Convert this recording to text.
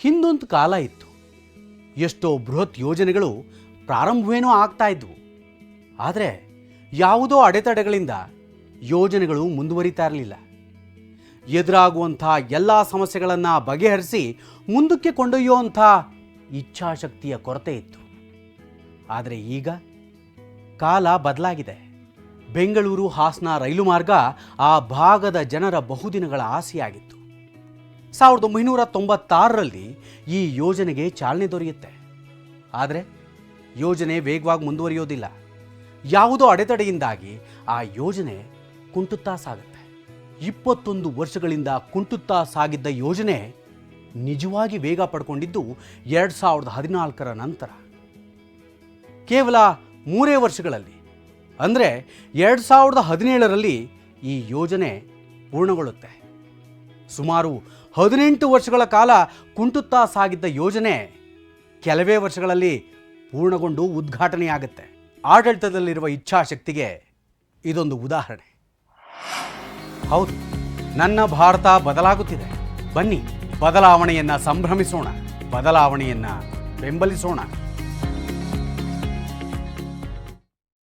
ಹಿಂದೊಂದು ಕಾಲ ಇತ್ತು. ಎಷ್ಟೋ ಬೃಹತ್ ಯೋಜನೆಗಳು ಪ್ರಾರಂಭವೇನೋ ಆಗ್ತಾ ಇದ್ವು. ಆದರೆ ಯಾವುದೋ ಅಡೆತಡೆಗಳಿಂದ ಯೋಜನೆಗಳು ಮುಂದುವರಿತಾ ಇರಲಿಲ್ಲ. ಎದುರಾಗುವಂಥ ಎಲ್ಲ ಸಮಸ್ಯೆಗಳನ್ನು ಬಗೆಹರಿಸಿ ಮುಂದಕ್ಕೆ ಕೊಂಡೊಯ್ಯುವಂಥ ಇಚ್ಛಾಶಕ್ತಿಯ ಕೊರತೆ ಇತ್ತು. ಆದರೆ ಈಗ ಕಾಲ ಬದಲಾಗಿದೆ. ಬೆಂಗಳೂರು ಹಾಸನ ರೈಲು ಮಾರ್ಗ ಆ ಭಾಗದ ಜನರ ಬಹುದಿನಗಳ ಆಸೆಯಾಗಿತ್ತು. ಸಾವಿರದ ಒಂಬೈನೂರ ತೊಂಬತ್ತಾರರಲ್ಲಿ ಈ ಯೋಜನೆಗೆ ಚಾಲನೆ ದೊರೆಯುತ್ತೆ. ಆದರೆ ಯೋಜನೆ ವೇಗವಾಗಿ ಮುಂದುವರಿಯೋದಿಲ್ಲ. ಯಾವುದೋ ಅಡೆತಡೆಯಿಂದಾಗಿ ಆ ಯೋಜನೆ ಕುಂಟುತ್ತಾ ಸಾಗುತ್ತೆ. ಇಪ್ಪತ್ತೊಂದು ವರ್ಷಗಳಿಂದ ಕುಂಟುತ್ತಾ ಸಾಗಿದ್ದ ಯೋಜನೆ ನಿಜವಾಗಿ ವೇಗ ಪಡ್ಕೊಂಡಿದ್ದು ಎರಡು ಸಾವಿರದ ಹದಿನಾಲ್ಕರ ನಂತರ. ಕೇವಲ ಮೂರೇ ವರ್ಷಗಳಲ್ಲಿ. ಅಂದರೆ ಎರಡು ಸಾವಿರದ ಹದಿನೇಳರಲ್ಲಿ ಈ ಯೋಜನೆ ಪೂರ್ಣಗೊಳ್ಳುತ್ತೆ. ಸುಮಾರು ಹದಿನೆಂಟು ವರ್ಷಗಳ ಕಾಲ ಕುಂಟುತ್ತಾ ಸಾಗಿದ್ದ ಯೋಜನೆ ಕೆಲವೇ ವರ್ಷಗಳಲ್ಲಿ ಪೂರ್ಣಗೊಂಡು ಉದ್ಘಾಟನೆಯಾಗುತ್ತೆ. ಆಡಳಿತದಲ್ಲಿರುವ ಇಚ್ಛಾಶಕ್ತಿಗೆ ಇದೊಂದು ಉದಾಹರಣೆ. ಹೌದು, ನನ್ನ ಭಾರತ ಬದಲಾಗುತ್ತಿದೆ. ಬನ್ನಿ, ಬದಲಾವಣೆಯನ್ನ ಸಂಭ್ರಮಿಸೋಣ, ಬದಲಾವಣೆಯನ್ನ ಬೆಂಬಲಿಸೋಣ.